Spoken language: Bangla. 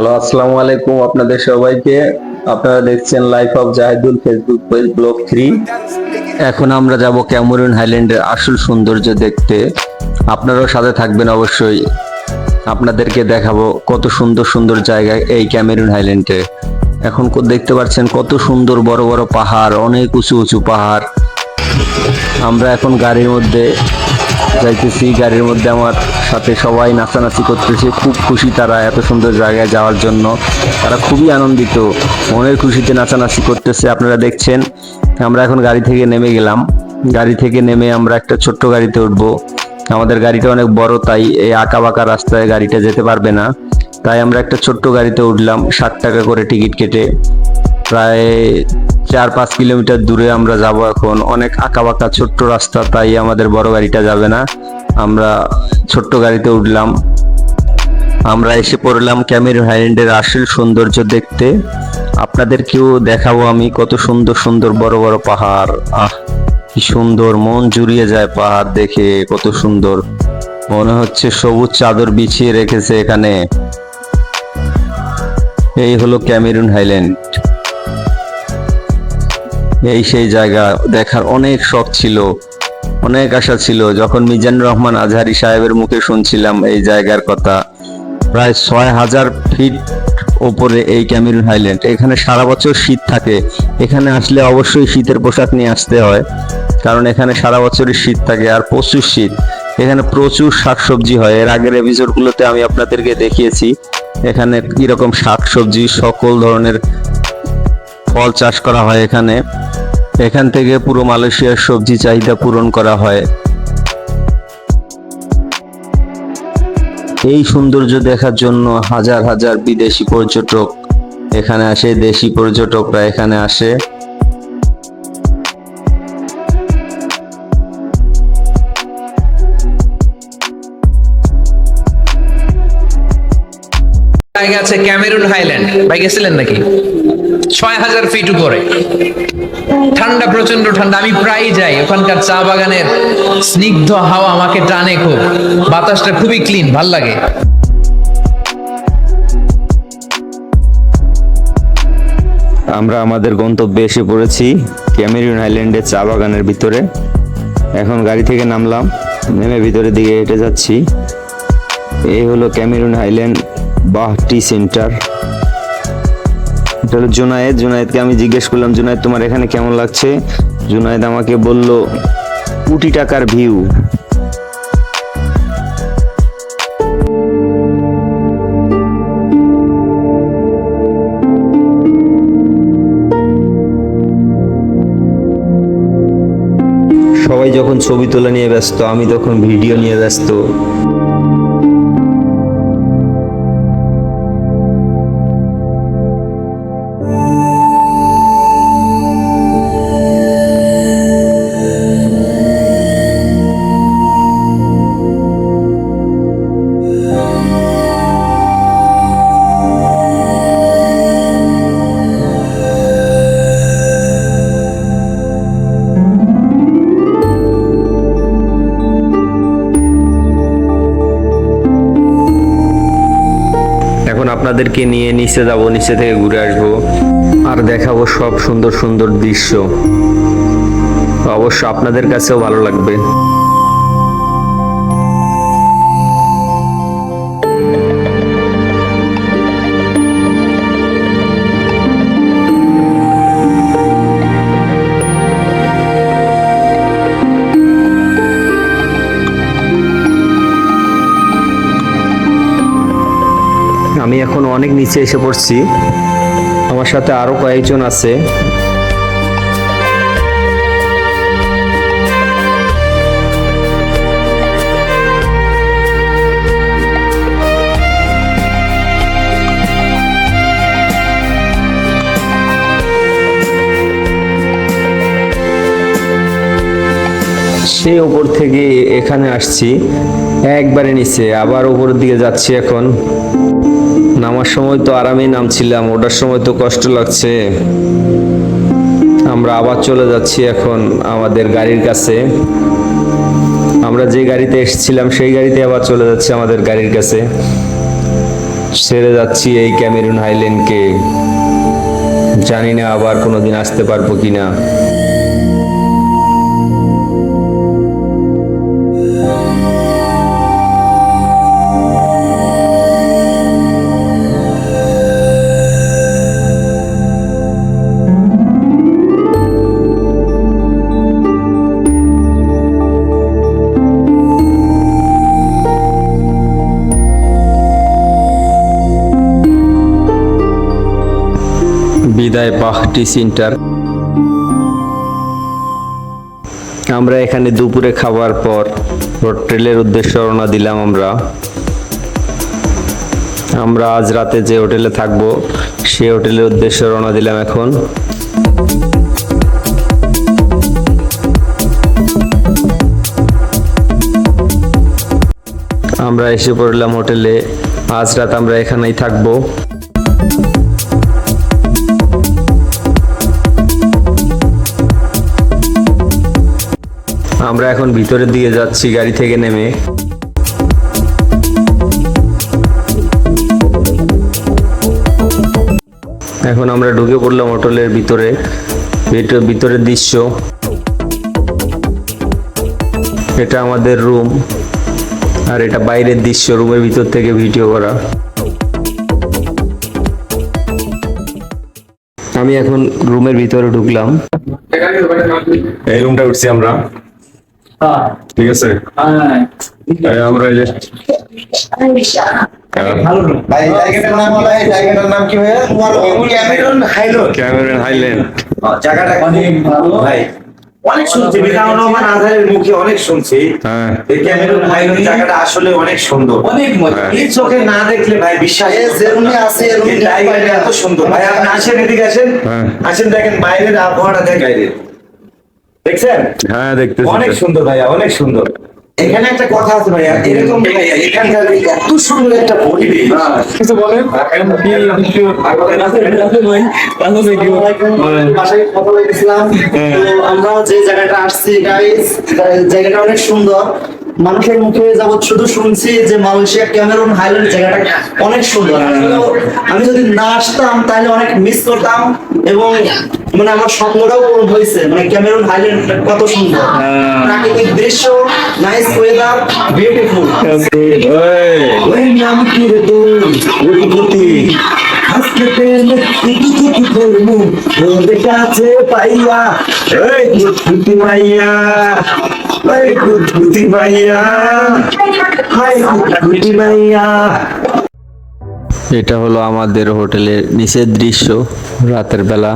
হ্যালো, আসসালামু আলাইকুম আপনাদের সবাইকে। আপনারা দেখছেন life of Jahidul Facebook page blog three এখন আমরা যাব ক্যামেরুন হাইল্যান্ডের আসল সৌন্দর্য দেখতে। আপনারাও সাথে থাকবেন অবশ্যই। আপনাদেরকে দেখাবো কত সুন্দর সুন্দর জায়গা এই ক্যামেরুন হাইল্যান্ডে এখন দেখতে পাচ্ছেন কত সুন্দর বড় বড় পাহাড়, অনেক উঁচু উঁচু পাহাড়। আমরা এখন গাড়ির মধ্যে যাইতেছি, গাড়ির মধ্যে আমার সাথে সবাই নাচানাচি করতেছে। খুব খুশি তারা এত সুন্দর জায়গায় যাওয়ার জন্য। তারা খুবই আনন্দিত, মনের খুশিতে নাচানাচি করতেছে। আপনারা দেখছেন, আমরা এখন গাড়ি থেকে নেমে গেলাম। গাড়ি থেকে নেমে আমরা একটা ছোট্ট গাড়িতে উঠবো। আমাদের গাড়িটা অনেক বড়, তাই এই আঁকা বাঁকা রাস্তায় গাড়িটা যেতে পারবে না। তাই আমরা একটা ছোট্ট গাড়িতে উঠলাম, ষাট টাকা করে টিকিট কেটে। প্রায় চার পাঁচ কিলোমিটার দূরে আমরা যাব এখন। অনেক আঁকা বাঁকা ছোট্ট রাস্তা, তাই আমাদের বড় গাড়িটা যাবে না। আমরা ছোট্ট গাড়িতে উঠলাম। আমরা এসে পড়লাম ক্যামেরুন হাইল্যান্ডের আসল সৌন্দর্য দেখতে। আপনাদেরকেও দেখাবো আমি কত সুন্দর সুন্দর বড় বড় পাহাড়। আহ, কি সুন্দর, মন জুড়িয়ে যায় পাহাড় দেখে, কত সুন্দর। মনে হচ্ছে সবুজ চাদর বিছিয়ে রেখেছে এখানে। এই হলো ক্যামেরুন হাইল্যান্ড। এই সেই জায়গা দেখার অনেক শখ ছিল, অনেক আশা ছিল। যখন মিজানুর রহমান আজহারি সাহেবের মুখে শুনছিলাম এই জায়গার কথা, প্রায় ছয় হাজার ফিট ওপরে এই ক্যামেরুন হাইল্যান্ড। এখানে সারা বছর শীত থাকে। এখানে আসলে অবশ্যই শীতের পোশাক নিয়ে আসতে হয়, কারণ এখানে সারা বছরই শীত থাকে আর প্রচুর শীত। এখানে প্রচুর শাকসবজি হয়। এর আগের এপিসোডগুলোতে আমি আপনাদেরকে দেখিয়েছি, এখানে কীরকম শাকসবজি, সকল ধরনের ফল চাষ করা হয় এখানে। এখান থেকে পুরো মালয়েশিয়ার সবজি চাহিদা পূরণ করা হয়। এই সৌন্দর্য দেখার জন্য হাজার হাজার বিদেশি পর্যটক এখানে আসে, দেশি পর্যটকরা এখানে আসে। জায়গা আছে ক্যামেরুন হাইল্যান্ড। ভাই গেছিলেন নাকি? ছয় হাজার ফিট উপরে। ঠান্ডা প্রচণ্ড ঠান্ডা, আমি প্রায় যাই। ওখানকার চা বাগানের স্নিগ্ধ হাওয়া আমাকে টানে খুব। বাতাসটা খুবই ক্লিন ভালো লাগে। আমরা আমাদের গন্তব্যে এসে পড়েছি ক্যামেরুন হাইল্যান্ডের চা বাগানের ভিতরে। এখন গাড়ি থেকে নামলাম, নেমে ভিতরের দিকে হেঁটে যাচ্ছি। এই হলো ক্যামেরুন হাইল্যান্ড বাহ টি সেন্টার। এটা হলো জুনায়েদ, জুনায়েদকে আমি জিজ্ঞেস করলাম, জুনায়েদ, তোমার এখানে কেমন লাগছে? জুনায়েদ আমাকে বলল, কোটি টাকার ভিউ। সবাই যখন ছবি তোলা নিয়ে ব্যস্ত, আমি তখন ভিডিও নিয়ে ব্যস্ত। আপনাদেরকে নিয়ে নিচে যাব, নিচে থেকে ঘুরে আসব আর দেখাবো সব সুন্দর সুন্দর দৃশ্য। অবশ্য আপনাদের কাছেও ভালো লাগবে। আমি এখন অনেক নিচে এসে পড়ছি। আমার সাথে আরও কয়েকজন আছে। সেই ওপর থেকে এখানে আসছি। একবারে নিচে, আবার উপরের দিকে যাচ্ছি এখন। নামার সময় তো আরামেই নামছিলাম, ওঠার সময় তো কষ্ট লাগছে। আমরা আবার চলে যাচ্ছি এখন আমাদের গাড়ির কাছে। আমরা যে গাড়িতে এসেছিলাম, সেই গাড়িতে আবার চলে যাচ্ছে আমাদের গাড়ির কাছে। ছেড়ে যাচ্ছি এই ক্যামেরুন হাইল্যান্ডকে। জানি না আবার কোনোদিন আসতে পারব কিনা। বিদায় পাহটি সেন্টার আমরা এখানে দুপুরে খাবার পর হোটেলের উদ্দেশ্যে রওনা দিলাম আমরা। আমরা আজ রাতে যে হোটেলে থাকব, সে হোটেলের উদ্দেশ্যে রওনা দিলাম এখন। আমরা এসে পড়লাম হোটেলে। আজ রাত আমরা এখানেই থাকব। আমরা এখন ভিতরের দিকে যাচ্ছি, গাড়ি থেকে নেমে। এখন আমরা ঢুকে পড়লাম হোটেলের ভিতরে ভিতর- ভিতরের দৃশ্য। এটা আমাদের রুম, আর এটা বাইরের দৃশ্য, রুমের ভিতর থেকে ভিডিও করা। আমি এখন রুমের ভিতরে ঢুকলাম। এই রুমটা উঠছি আমরা। ঠিক আছে? আমরা এই যে হয় জায়গাটার নাম কি ভাইয়া? Cameron Highland. জায়গাটা অনেক ভালো। ভাই অনেক শুনছি বিধান রহমান আধারের মুখে অনেক শুনছি। হ্যাঁ। এই ক্যামেরন হাইল্যান্ড জায়গাটা আসলে অনেক সুন্দর। অনেক মজা। এই চোখে না দেখলে ভাই বিশ্বাস আছে জায়গাটা এত সুন্দর। ভাই আপনি আসেন এদিকে আসেন। হ্যাঁ। আসেন দেখেন বাইরের আবহাওয়াটা দেখেন দেখছেন? হ্যাঁ দেখতেছি অনেক সুন্দর ভাইয়া অনেক সুন্দর। এখানে একটা কথা আছে ভাইয়া এরকম ভাইয়া এখানকার এত সুন্দর একটা পরিবেশ। কিছু বলেন? তো আমরা যে জায়গাটা আসছি গাইস জায়গাটা অনেক সুন্দর। মানুষের মুখে যাবৎ শুধু শুনছি যে মালয়েশিয়া ক্যামেরুন হাইল্যান্ড জায়গাটা অনেক সুন্দর। আমি যদি না আসতাম তাহলে অনেক মিস করতাম। এবং মানে আমার স্বপ্নটাও পূরণ হয়েছে। মানে ক্যামেরুন হাইল্যান্ড কত সুন্দর। প্রাকৃতিক দৃশ্য নাইস ওয়েদার বিউটিফুল ওই নাম কি রে তোর? ওই গতি আজকে পেলে কুতু কুতু করমু তোদের কাছে পাইয়া। এই কুতু মাইয়া। ওই কুতু মাইয়া। হাই কুতু মাইয়া। এটা হলো আমাদের হোটেলের নিচের দৃশ্য রাতের বেলা।